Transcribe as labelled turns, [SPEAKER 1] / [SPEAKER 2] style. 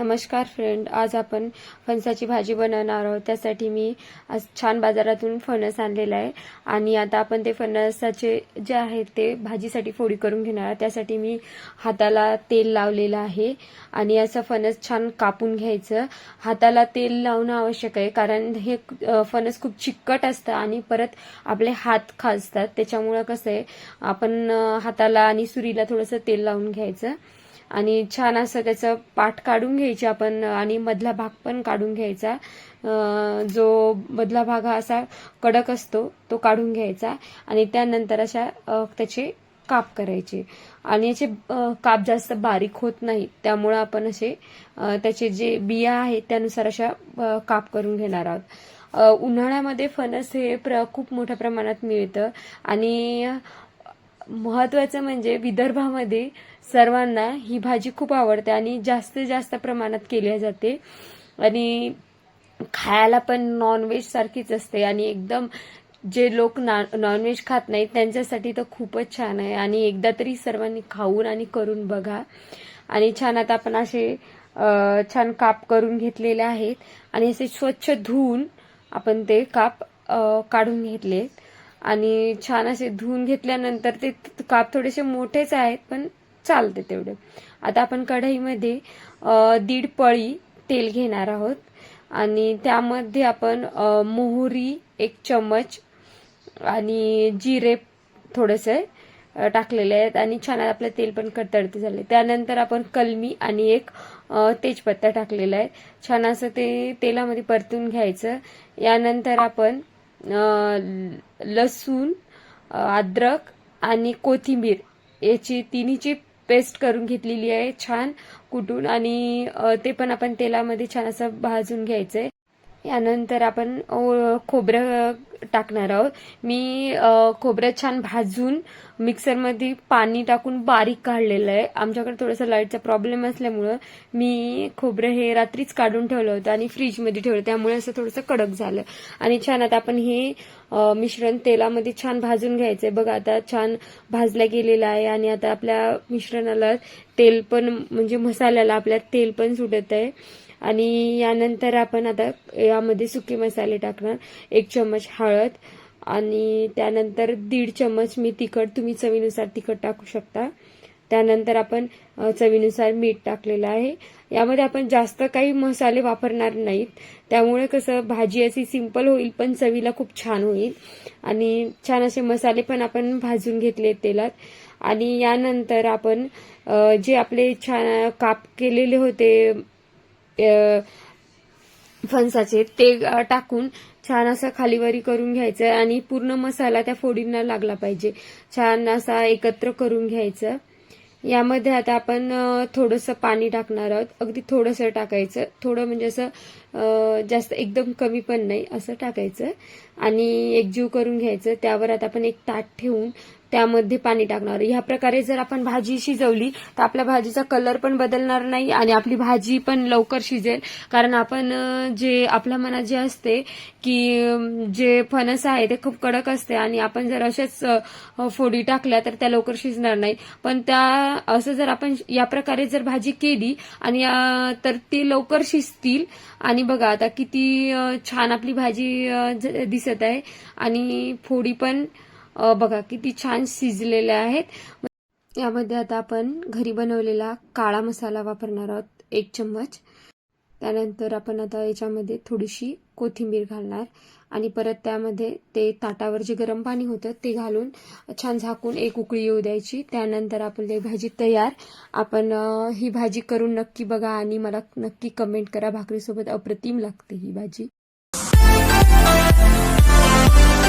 [SPEAKER 1] नमस्कार फ्रेंड आज आपण फणसाची भाजी बनवणार आहोत. त्यासाठी मी आज छान बाजारातून फणस आणलेला आहे. आणि आता आपण ते फणसाचे जे आहेत ते भाजीसाठी फोडी करून घेणार आहोत. त्यासाठी मी हाताला तेल लावलेलं आहे. आणि असं फणस छान कापून घ्यायचं. हाताला तेल लावणं आवश्यक आहे. कारण हे फणस खूप चिकट असतं आणि परत आपले हात खाजतात. त्याच्यामुळं कसं आहे आपण हाताला आणि सुरीला थोडंसं तेल लावून घ्यायचं. आणि छान असं त्याचं पाठ काढून घ्यायची आपण आणि मधला भाग पण काढून घ्यायचा. जो मधला भाग हा असा कडक असतो तो काढून घ्यायचा. आणि त्यानंतर अशा त्याचे काप करायचे. आणि याचे काप जास्त बारीक होत नाही. त्यामुळं आपण असे त्याचे जे बिया आहेत त्यानुसार अशा काप करून घेणार आहोत. उन्हाळ्यामध्ये फणस हे प्र खूप मोठ्या प्रमाणात मिळतं. आणि महत्वाचं म्हणजे विदर्भामध्ये सर्वांना ही भाजी खूप आवडते आणि जास्तीत जास्त प्रमाणात केली जाते. आणि खायला पण नॉनव्हेज सारखीच असते आणि एकदम जे लोक ना नॉनव्हेज खात नाहीत त्यांच्यासाठी तर खूपच छान आहे. आणि एकदा तरी सर्वांनी खाऊन आणि करून बघा. आणि छान आता आपण असे छान काप करून घेतलेले आहेत. आणि असे स्वच्छ धुवून आपण ते काप काढून घेतलेत. आणि छान असे धुवून घेतल्यानंतर ते काप थोडेसे मोठेच आहेत पण चालते तेवढे. आता आपण कढईमध्ये दीड पळी तेल घेणार आहोत. आणि त्यामध्ये आपण मोहरी एक चमच आणि जिरे थोडेसे टाकलेले आहेत. आणि छान आपलं तेल पण कडतडते झाले. त्यानंतर आपण कलमी आणि एक तेजपत्ता टाकलेला आहे. छान असं ते तेलामध्ये परतून घ्यायचं. यानंतर आपण लसूण अद्रक आणि कोथिंबीर. याची तिन्हीची पेस्ट करून घेतलेली आहे छान कुटून आणि ते पण आपण तेलामध्ये छान असं भाजून घ्यायचंय. यानंतर आपण खोबरं टाकणार आहोत. मी खोबरं छान भाजून मिक्सरमध्ये पाणी टाकून बारीक काढलेलं आहे. आमच्याकडे थोडंसं लाईटचा प्रॉब्लेम असल्यामुळं मी खोबरं हे रात्रीच काढून ठेवलं होतं आणि फ्रीजमध्ये ठेवलं. त्यामुळे असं थोडंसं कडक झालं. आणि छान आता आपण हे मिश्रण तेलामध्ये छान भाजून घ्यायचं आहे. बघा आता छान भाजलं गेलेलं आहे आणि आता आपल्या मिश्रणाला तेल पण म्हणजे मसाल्याला आपल्या तेल पण सुटत आहे. आणि यानंतर आपण आता यामध्ये सुके मसाले टाकणार. एक चम्मच हळद आणि त्यानंतर दीड चम्मच मी तिखट तुम्ही चवीनुसार तिखट टाकू शकता. त्यानंतर आपण चवीनुसार मीठ टाकलेलं आहे. यामध्ये आपण जास्त काही मसाले वापरणार नाहीत. त्यामुळे कसं भाजी अशी सिंपल होईल पण चवीला खूप छान होईल. आणि छान असे मसाले पण आपण भाजून घेतले तेलात. आणि यानंतर आपण जे आपले छान काप केलेले होते फणसाचे ते टाकून छान असं खालीवरी करून घ्यायचं आणि पूर्ण मसाला त्या फोडींना लागला पाहिजे. छान असा एकत्र करून घ्यायचं. यामध्ये आता आपण थोडंसं पाणी टाकणार आहोत. अगदी थोडंसं टाकायचं. थोडं म्हणजे असं जास्त एकदम कमी पण नाही असं टाकायचं. आणि एकजीव करून घ्यायचं. त्यावर आता आपण एक ताट ठेवून त्यामध्ये पाणी टाकणार. ह्या प्रकारे जर आपण भाजी शिजवली तर आपल्या भाजीचा कलर पण बदलणार नाही आणि आपली भाजी पण लवकर शिजेल. कारण आपण जे आपल्या मनात जे असते की जे फणस आहे ते खूप कडक असते आणि आपण जर अशाच फोडी टाकल्या तर त्या लवकर शिजणार नाही. पण त्या असं जर आपण या प्रकारे जर भाजी केली आणि तर ती लवकर शिजतील. आणि बघा आता किती छान आपली भाजी ज- दिसत आहे. आणि फोडी पण बघा किती छान शिजलेले आहेत. यामध्ये आता आपण घरी बनवलेला काळा मसाला वापरणार आहोत एक चम्मच. त्यानंतर आपण आता याच्यामध्ये थोडीशी कोथिंबीर घालणार आणि परत त्यामध्ये ते ताटावर जे गरम पाणी होतं ते घालून छान झाकून एक उकळी येऊ द्यायची. त्यानंतर आपली भाजी तयार आपण ही भाजी करून नक्की बघा आणि मला नक्की कमेंट करा. भाकरीसोबत अप्रतिम लागते ही भाजी.